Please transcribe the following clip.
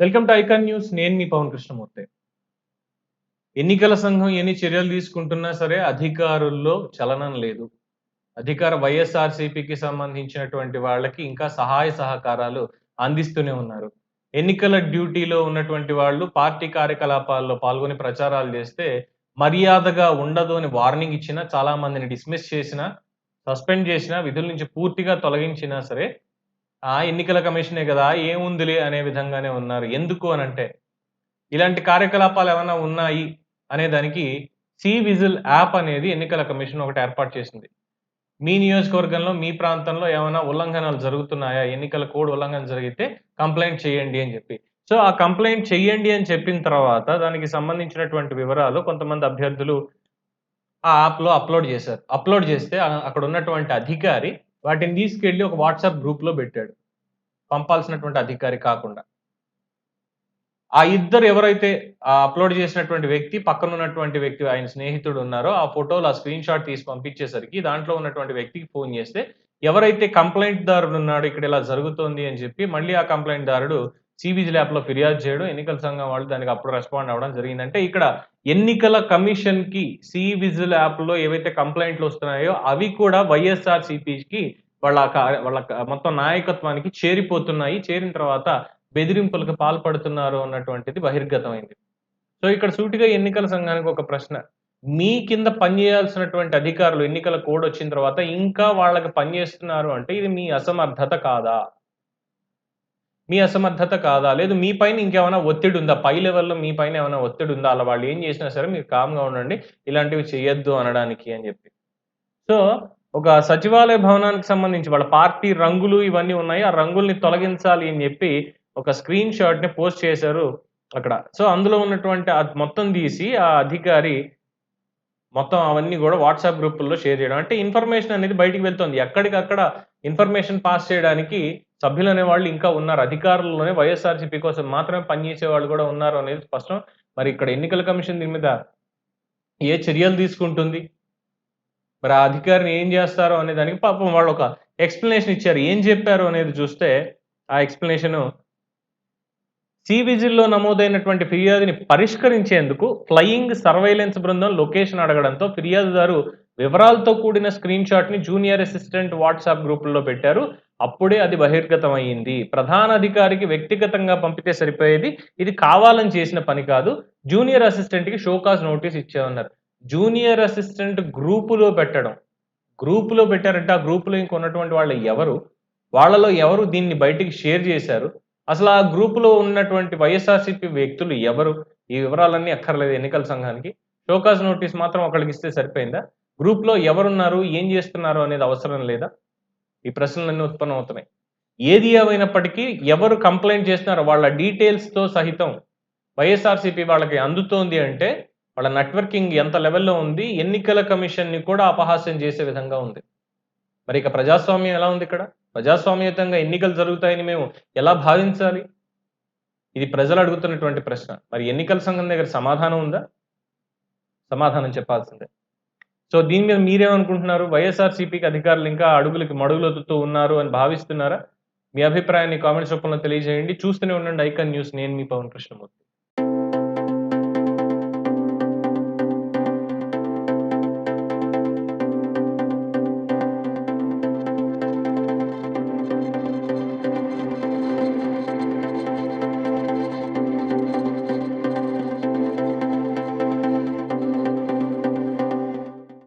Welcome to icon news. నేను మీ పవన్ కృష్ణమూర్తి. ఎన్నికల సంఘం ఎన్ని చర్యలు తీసుకుంటున్నా సరే అధికారుల్లో చలనం లేదు. అధికార వైఎస్ఆర్సీపీకి సంబంధించినటువంటి వాళ్ళకి ఇంకా సహాయ సహకారాలు అందిస్తూనే ఉన్నారు. ఎన్నికల డ్యూటీలో ఉన్నటువంటి వాళ్ళు పార్టీ కార్యకలాపాల్లో పాల్గొని ప్రచారాలు చేస్తే మర్యాదగా ఉండదు అని వార్నింగ్ ఇచ్చినా చాలా మందిని డిస్మిస్ చేసినా సస్పెండ్ చేసిన విధుల నుంచి పూర్తిగా తొలగించినా సరే ఆ ఎన్నికల కమిషనే కదా ఏముందిలే అనే విధంగానే ఉన్నారు. ఎందుకు అని అంటే ఇలాంటి కార్యకలాపాలు ఏమైనా ఉన్నాయి అనే దానికి సి విజిల్ యాప్ అనేది ఎన్నికల కమిషన్ ఒకటి ఏర్పాటు చేసింది. మీ నియోజకవర్గంలో మీ ప్రాంతంలో ఏమైనా ఉల్లంఘనలు జరుగుతున్నాయా? ఎన్నికల కోడ్ ఉల్లంఘన జరిగితే కంప్లైంట్ చేయండి అని చెప్పి. సో ఆ కంప్లైంట్ చేయండి అని చెప్పిన తర్వాత దానికి సంబంధించినటువంటి వివరాలు కొంతమంది అభ్యర్థులు ఆ యాప్లో అప్లోడ్ చేశారు. అప్లోడ్ చేస్తే అక్కడ ఉన్నటువంటి అధికారి వాటిని తీసుకెళ్ళి ఒక వాట్సాప్ గ్రూప్లో పెట్టాడు. పంపాల్సినటువంటి అధికారి కాకుండా. ఆ ఇద్దరు ఎవరైతే అప్లోడ్ చేసినటువంటి వ్యక్తి పక్కన ఉన్నటువంటి వ్యక్తి ఆయన స్నేహితుడు ఉన్నారో ఆ ఫోటోలు ఆ స్క్రీన్ షాట్ తీసి పంపించేసరికి దాంట్లో ఉన్నటువంటి వ్యక్తికి ఫోన్ చేస్తే ఎవరైతే కంప్లైంట్ దారుడు ఉన్నాడో ఇక్కడ ఇలా జరుగుతోంది అని చెప్పి మళ్ళీ ఆ కంప్లైంట్ దారుడు సివిజ్ యాప్లో ఫిర్యాదు చేయడం ఎన్నికల సంఘం వాళ్ళు దానికి అప్పుడు రెస్పాండ్ అవ్వడం జరిగింది అంటే ఇక్కడ ఎన్నికల కమిషన్కి సివిజిల్ యాప్లో ఏవైతే కంప్లైంట్లు వస్తున్నాయో అవి కూడా వైఎస్ఆర్కి వాళ్ళ వాళ్ళ మొత్తం నాయకత్వానికి చేరిపోతున్నాయి. చేరిన తర్వాత బెదిరింపులకు పాల్పడుతున్నారు అన్నటువంటిది బహిర్గతమైంది. సో ఇక్కడ సూటిగా ఎన్నికల సంఘానికి ఒక ప్రశ్న. మీ కింద పనిచేయాల్సినటువంటి అధికారులు ఎన్నికల కోడ్ వచ్చిన తర్వాత ఇంకా వాళ్ళకి పనిచేస్తున్నారు అంటే ఇది మీ అసమర్థత కాదా? మీ అసమర్థత కాదా? లేదు మీ పైన ఇంకేమైనా ఒత్తిడి ఉందా? పై లెవెల్లో మీ పైన ఏమైనా ఒత్తిడి ఉందా? అలా వాళ్ళు ఏం చేసినా సరే మీరు కామ్గా ఉండండి ఇలాంటివి చేయొద్దు అనడానికి అని చెప్పి. సో ఒక సచివాలయ భవనానికి సంబంధించి వాళ్ళ పార్టీ రంగులు ఇవన్నీ ఉన్నాయి. ఆ రంగుల్ని తొలగించాలి అని చెప్పి ఒక స్క్రీన్ షాట్ని పోస్ట్ చేశారు అక్కడ. సో అందులో ఉన్నటువంటి మొత్తం తీసి ఆ అధికారి మొత్తం అవన్నీ కూడా వాట్సాప్ గ్రూపుల్లో షేర్ చేయడం. అంటే ఇన్ఫర్మేషన్ అనేది బయటికి వెళ్తుంది. ఎక్కడికక్కడ ఇన్ఫర్మేషన్ పాస్ చేయడానికి సభ్యులు అనేవాళ్ళు ఇంకా ఉన్నారు. అధికారుల్లోనే వైఎస్ఆర్సీపీ కోసం మాత్రమే పనిచేసే వాళ్ళు కూడా ఉన్నారు అనేది స్పష్టం. మరి ఇక్కడ ఎన్నికల కమిషన్ దీని మీద ఏ చర్యలు తీసుకుంటుంది? మరి ఆ అధికారిని ఏం చేస్తారో అనే దానికి పాపం వాళ్ళు ఒక ఎక్స్ప్లెనేషన్ ఇచ్చారు. ఏం చెప్పారు అనేది చూస్తే ఆ ఎక్స్ప్లెనేషన్ సి విజిల్లో నమోదైనటువంటి ఫిర్యాదుని పరిష్కరించేందుకు ఫ్లయింగ్ సర్వైలెన్స్ బృందం లొకేషన్ అడగడంతో ఫిర్యాదుదారు వివరాలతో కూడిన స్క్రీన్ షాట్ని జూనియర్ అసిస్టెంట్ వాట్సాప్ గ్రూపుల్లో పెట్టారు. అప్పుడే అది బహిర్గతం అయ్యింది ప్రధాన అధికారికి వ్యక్తిగతంగా పంపితే సరిపోయేది. ఇది కావాలని చేసిన పని కాదు. జూనియర్ అసిస్టెంట్కి షోకాజ్ నోటీస్ ఇచ్చామన్నారు. జూనియర్ అసిస్టెంట్ గ్రూపులో పెట్టడం. గ్రూపులో పెట్టారంటే ఆ గ్రూపులో ఇంకొన్నటువంటి వాళ్ళు ఎవరు? వాళ్ళలో ఎవరు దీన్ని బయటికి షేర్ చేశారు? అసలు ఆ గ్రూపులో ఉన్నటువంటి వైఎస్ఆర్సీపీ వ్యక్తులు ఎవరు? ఈ వివరాలన్నీ అక్కర్లేదు ఎన్నికల సంఘానికి. షోకాజ్ నోటీస్ మాత్రం ఒకళ్ళకి ఇస్తే సరిపోయిందా? గ్రూప్లో ఎవరున్నారు ఏం చేస్తున్నారు అనేది అవసరం లేదా? ఈ ప్రశ్నలన్నీ ఉత్పన్నం అవుతున్నాయి ఏది ఏమైనప్పటికీ ఎవరు కంప్లైంట్ చేస్తున్నారో వాళ్ళ డీటెయిల్స్తో సహితం వైఎస్ఆర్సీపీ వాళ్ళకి అందుతోంది అంటే వాళ్ళ నెట్వర్కింగ్ ఎంత లెవెల్లో ఉంది ఎన్నికల కమిషన్ని కూడా అపహాస్యం చేసే విధంగా ఉంది. మరి ఇక ప్రజాస్వామ్యం ఎలా ఉంది ఇక్కడ? ప్రజాస్వామ్యతంగా ఎన్నికలు జరుగుతాయని మేము ఎలా భావించాలి? ఇది ప్రజలు అడుగుతున్నటువంటి ప్రశ్న. మరి ఎన్నికల సంఘం దగ్గర సమాధానం ఉందా? సమాధానం చెప్పాల్సిందే. సో దీని మీద మీరేమనుకుంటున్నారు? వైఎస్ఆర్సీపీకి అధికారులు ఇంకా అడుగులకి మడుగులతో ఉన్నారు అని భావిస్తున్నారా? మీ అభిప్రాయాన్ని కామెంట్స్ రూపంలో తెలియజేయండి. చూస్తూనే ఉండండి ఐకన్ న్యూస్. నేను మీ పవన్ కృష్ణమూర్తి.